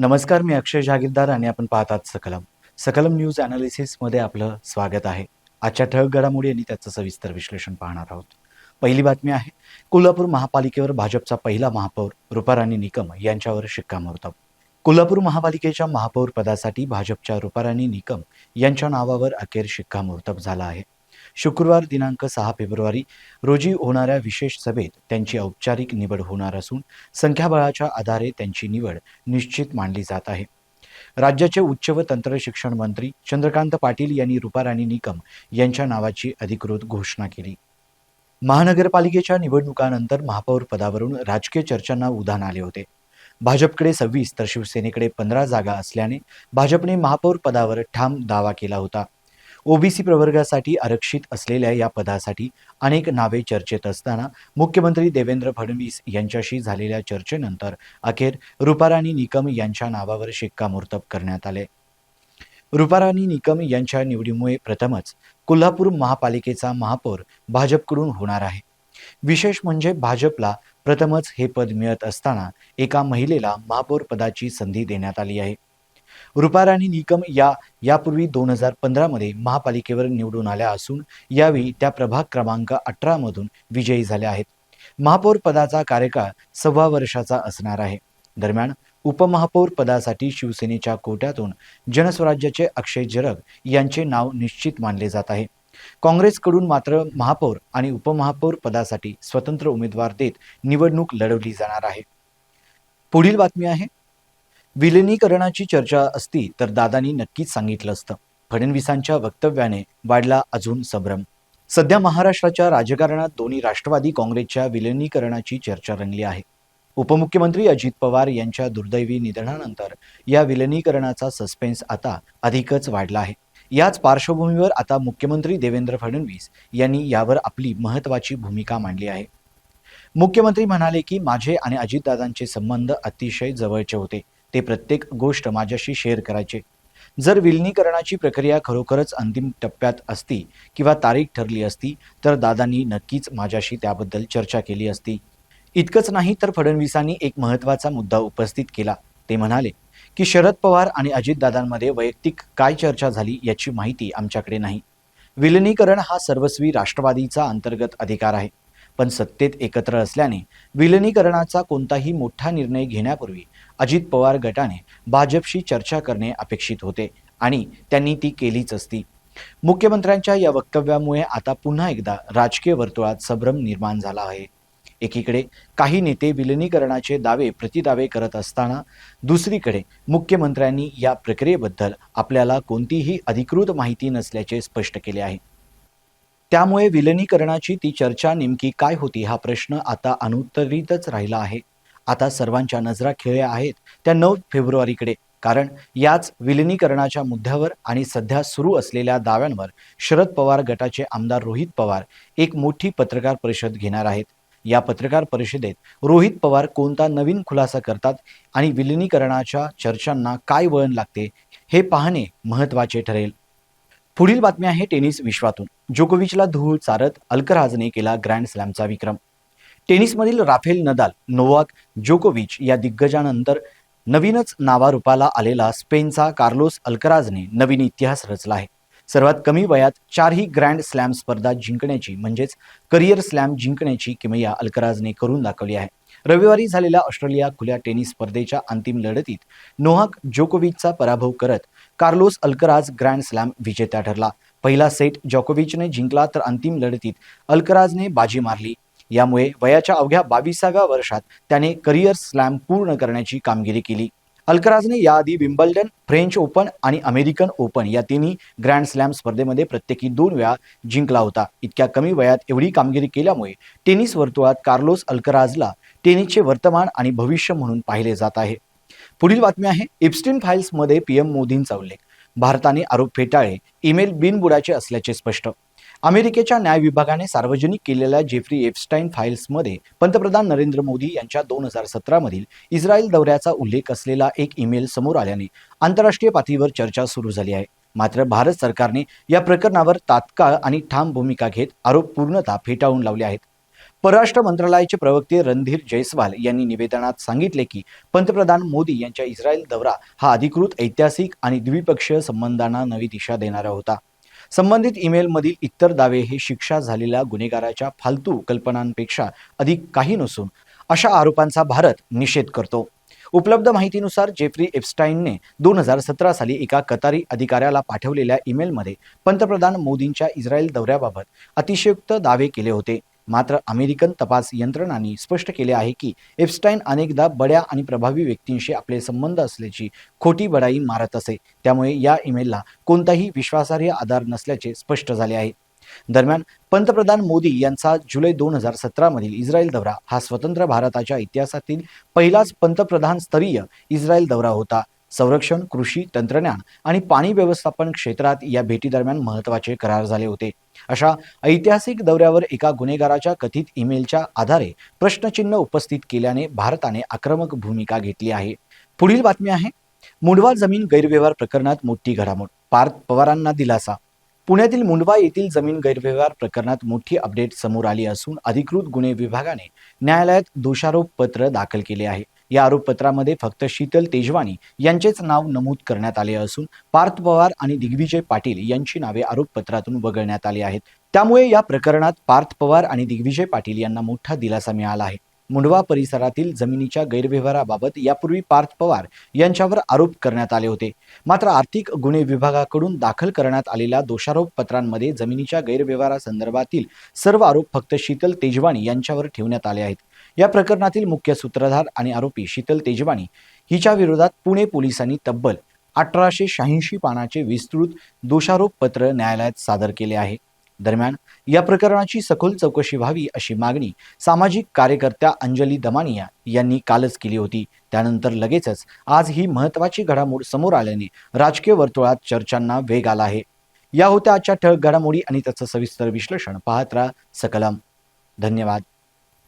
नमस्कार मी अक्षय जागीरदार आणि आपण पाहतात सकलम. सकलम न्यूज ॲनालिसिसमध्ये आपलं स्वागत आहे. आजच्या ठळक घडामोडी आणि त्याचं सविस्तर विश्लेषण पाहणार आहोत. पहिली बातमी आहे कोल्हापूर महापालिकेवर भाजपचा पहिला महापौर रुपाराणी निकम यांच्यावर शिक्कामोर्तब. कोल्हापूर महापालिकेच्या महापौर पदासाठी भाजपच्या रुपाराणी निकम यांच्या नावावर अखेर शिक्कामोर्तब झाला आहे. शुक्रवार दिनांक सहा फेब्रुवारी रोजी होणाऱ्या विशेष सभेत त्यांची औपचारिक निवड होणार असून संख्याबळाच्या आधारे त्यांची निवड निश्चित मानली जात आहे. राज्याचे उच्च व तंत्र शिक्षण मंत्री चंद्रकांत पाटील यांनी रुपाराणी निकम यांच्या नावाची अधिकृत घोषणा केली. महानगरपालिकेच्या निवडणुकानंतर महापौर पदावरून राजकीय चर्चांना उधाण आले होते. भाजपकडे सव्वीस तर शिवसेनेकडे पंधरा जागा असल्याने भाजपने महापौर पदावर ठाम दावा केला होता. ओबीसी प्रवर्गासाठी आरक्षित असलेल्या या पदासाठी अनेक नावे चर्चेत असताना मुख्यमंत्री देवेंद्र फडणवीस यांच्याशी झालेल्या चर्चेनंतर अखेर रुपाराणी निकम यांच्या नावावर शिक्कामोर्तब करण्यात आले. रुपाराणी निकम यांच्या निवडीमुळे प्रथमच कोल्हापूर महापालिकेचा महापौर भाजपकडून होणार आहे. विशेष म्हणजे भाजपला प्रथमच हे पद मिळत असताना एका महिलेला महापौर पदाची संधी देण्यात आली आहे. रुपाराणी निकम या यापूर्वी दोन हजार पंधरामध्ये महापालिकेवर निवडून आल्या असून यावेळी त्या प्रभाग क्रमांक अठरामधून विजयी झाल्या आहेत. महापौर पदाचा कार्यकाळ सव्वा वर्षाचा असणार आहे. दरम्यान उपमहापौर पदासाठी शिवसेनेच्या कोट्यातून जनस्वराज्याचे अक्षय जरग यांचे नाव निश्चित मानले जात आहे. काँग्रेसकडून मात्र महापौर आणि उपमहापौर पदासाठी स्वतंत्र उमेदवार देत निवडणूक लढवली जाणार आहे. पुढील बातमी आहे. विलिनीकरणाची चर्चा असती तर दादांनी नक्कीच सांगितलं असतं. फडणवीसांच्या वक्तव्याने वाढला अजून संभ्रम. सध्या महाराष्ट्राच्या राजकारणात दोन्ही राष्ट्रवादी काँग्रेसच्या विलिनीकरणाची चर्चा रंगली आहे. उपमुख्यमंत्री अजित पवार यांच्या दुर्दैवी निधनानंतर या विलिनीकरणाचा सस्पेन्स आता अधिकच वाढला आहे. याच पार्श्वभूमीवर आता मुख्यमंत्री देवेंद्र फडणवीस यांनी यावर आपली महत्त्वाची भूमिका मांडली आहे. मुख्यमंत्री म्हणाले की माझे आणि अजितदादांचे संबंध अतिशय जवळचे होते. ते प्रत्येक गोष्ट माझ्याशी शेअर करायचे. जर विलिनीकरणाची प्रक्रिया खरोखरच अंतिम टप्प्यात असती किंवा तारीख ठरली असती तर दादांनी नक्कीच माझ्याशी त्याबद्दल चर्चा केली असती. इतकंच नाही तर फडणवीसांनी एक महत्त्वाचा मुद्दा उपस्थित केला. ते म्हणाले की शरद पवार आणि अजितदादांमध्ये वैयक्तिक काय चर्चा झाली याची माहिती आमच्याकडे नाही. विलिनीकरण हा सर्वस्वी राष्ट्रवादीचा अंतर्गत अधिकार आहे. पण सत्तेत एकत्र असल्याने विलिनीकरणाचा कोणताही मोठा निर्णय घेण्यापूर्वी अजित पवार गटाने भाजपशी चर्चा करणे अपेक्षित होते आणि त्यांनी ती केलीच असती. मुख्यमंत्र्यांच्या या वक्तव्यामुळे आता पुन्हा एकदा राजकीय वर्तुळात संभ्रम निर्माण झाला आहे. एकीकडे काही नेते विलिनीकरणाचे दावे प्रतिदावे करत असताना दुसरीकडे मुख्यमंत्र्यांनी या प्रक्रियेबद्दल आपल्याला कोणतीही अधिकृत माहिती नसल्याचे स्पष्ट केले आहे. त्यामुळे विलनीकरणाची ती चर्चा नेमकी काय होती हा प्रश्न आता अनुत्तरितच राहिला आहे. आता सर्वांच्या नजरा खेळल्या आहेत त्या नऊ फेब्रुवारीकडे कारण याच विलिनीकरणाच्या मुद्द्यावर आणि सध्या सुरू असलेल्या दाव्यांवर शरद पवार गटाचे आमदार रोहित पवार एक मोठी पत्रकार परिषद घेणार आहेत. या पत्रकार परिषदेत रोहित पवार कोणता नवीन खुलासा करतात आणि विलिनीकरणाच्या चर्चांना काय वळण लागते हे पाहणे महत्त्वाचे ठरेल. पुढील बातमी आहे टेनिस विश्वातून. जोकोविचला धूळ चारत अल्कराजने केला ग्रँड स्लॅमचा विक्रम. टेनिसमधील राफेल नदाल नोवाक जोकोविच या दिग्गजानंतर नवीनच नावारूपाला आलेला स्पेनचा कार्लोस अल्कराजने नवीन इतिहास रचला आहे. सर्वात कमी वयात चारही ग्रँड स्लॅम स्पर्धा जिंकण्याची म्हणजेच करिअर स्लॅम जिंकण्याची किमया अल्कराजने करून दाखवली आहे. रविवारी झालेल्या ऑस्ट्रेलिया खुल्या टेनिस स्पर्धेच्या अंतिम लढतीत नोहाक जोकोविचचा पराभव करत कार्लोस अल्कराज ग्रँड स्लॅम विजेता ठरला. पहिला सेट जोकोविचने जिंकला तर अंतिम लढतीत अल्कराजने बाजी मारली. यामुळे वयाच्या अवघ्या बावीसाव्या वर्षात त्याने करिअर स्लॅम पूर्ण करण्याची कामगिरी केली. अल्कराजने याआधी विम्बल्डन फ्रेंच ओपन आणि अमेरिकन ओपन या तिन्ही ग्रँड स्लॅम स्पर्धेमध्ये प्रत्येकी दोन वेळा जिंकला होता. इतक्या कमी वयात एवढी कामगिरी केल्यामुळे टेनिस वर्तुळात कार्लोस अल्कराजला टेनीचे वर्तमान आणि भविष्य म्हणून पाहिले जात आहे. पुढील बातमी आहे इप्स्टीन फाईल्समध्ये पीएम मोदींचा उल्लेख. भारताने आरोप फेटाळे ईमेल बिनबुडाचे असल्याचे स्पष्ट. अमेरिकेच्या न्याय विभागाने सार्वजनिक केलेल्या जेफ्री एफस्टाईन फाईल्समध्ये पंतप्रधान नरेंद्र मोदी यांच्या दोन हजार सतरामधील इस्रायल दौऱ्याचा उल्लेख असलेला एक ईमेल समोर आल्याने आंतरराष्ट्रीय पातळीवर चर्चा सुरू झाली आहे. मात्र भारत सरकारने या प्रकरणावर तात्काळ आणि ठाम भूमिका घेत आरोप पूर्णतः फेटाळून लावले आहेत. परराष्ट्र मंत्रालयाचे प्रवक्ते रणधीर जयस्वाल यांनी निवेदनात सांगितले की पंतप्रधान मोदी यांच्या इस्रायल दौरा हा अधिकृत ऐतिहासिक आणि द्विपक्षीय संबंधांना नवी दिशा देणारा होता. संबंधित ईमेलमधील इतर दावे हे शिक्षा झालेल्या गुन्हेगाराच्या फालतू कल्पनांपेक्षा अधिक काही नसून अशा आरोपांचा भारत निषेध करतो. उपलब्ध माहितीनुसार जेफ्री एप्स्टाईनने दोन हजार सतरा साली एका कतारी अधिकाऱ्याला पाठवलेल्या ईमेलमध्ये पंतप्रधान मोदींच्या इस्रायल दौऱ्याबाबत अतिशयुक्त दावे केले होते. मात्र अमेरिकन तपास यंत्रणांनी स्पष्ट केले आहे की एप्स्टाईन अनेकदा बड्या आणि प्रभावी व्यक्तींशी आपले संबंध असल्याची खोटी बडाई मारत असे. त्यामुळे या ईमेलला कोणताही विश्वासार्ह आधार नसल्याचे स्पष्ट झाले आहे. दरम्यान पंतप्रधान मोदी यांचा जुलै दोन हजार सतरामधील इस्रायल दौरा हा स्वतंत्र भारताच्या इतिहासातील पहिलाच पंतप्रधान स्तरीय इस्रायल दौरा होता. संरक्षण कृषी तंत्रज्ञान आणि पाणी व्यवस्थापन क्षेत्रात या भेटीदरम्यान महत्त्वाचे करार झाले होते. अशा ऐतिहासिक दौऱ्यावर एका गुन्हेगाराच्या कथित ईमेलच्या आधारे प्रश्नचिन्ह उपस्थित केल्याने भारताने आक्रमक भूमिका घेतली आहे. पुढील बातमी आहे मुंडवा जमीन गैरव्यवहार प्रकरणात मोठी घडामोड पार्थ पवारांना दिलासा. पुण्यातील मुंडवा येथील जमीन गैरव्यवहार प्रकरणात मोठी अपडेट समोर आली असून अधिकृत गुन्हे विभागाने न्यायालयात दोषारोप पत्र दाखल केले आहे. या आरोपपत्रामध्ये फक्त शीतल तेजवानी यांचेच नाव नमूद करण्यात आले असून पार्थ पवार आणि दिग्विजय पाटील यांची नावे आरोपपत्रातून वगळण्यात आली आहेत. त्यामुळे या प्रकरणात पार्थ पवार आणि दिग्विजय पाटील यांना मोठा दिलासा मिळाला आहे. मुंडवा परिसरातील जमिनीच्या गैरव्यवहाराबाबत यापूर्वी पार्थ पवार यांच्यावर आरोप करण्यात आले होते. मात्र आर्थिक गुन्हे विभागाकडून दाखल करण्यात आलेल्या दोषारोप पत्रांमध्ये जमिनीच्या गैरव्यवहारासंदर्भातील सर्व आरोप फक्त शीतल तेजवानी यांच्यावर ठेवण्यात आले आहेत. या प्रकरणातील मुख्य सूत्रधार आणि आरोपी शीतल तेजवानी हिच्या विरोधात पुणे पोलिसांनी तब्बल अठराशे शहाऐंशी पानाचे विस्तृत दोषारोप पत्र न्यायालयात सादर केले आहे. दरम्यान या प्रकरणाची सखोल चौकशी व्हावी अशी मागणी सामाजिक कार्यकर्त्या अंजली दमानिया यांनी कालच केली होती. त्यानंतर लगेचच आज ही महत्वाची घडामोड समोर आल्याने राजकीय वर्तुळात चर्चांना वेग आला आहे. या होत्या आजच्या ठळक घडामोडी आणि त्याचं सविस्तर विश्लेषण पाहत राहा सकलम. धन्यवाद.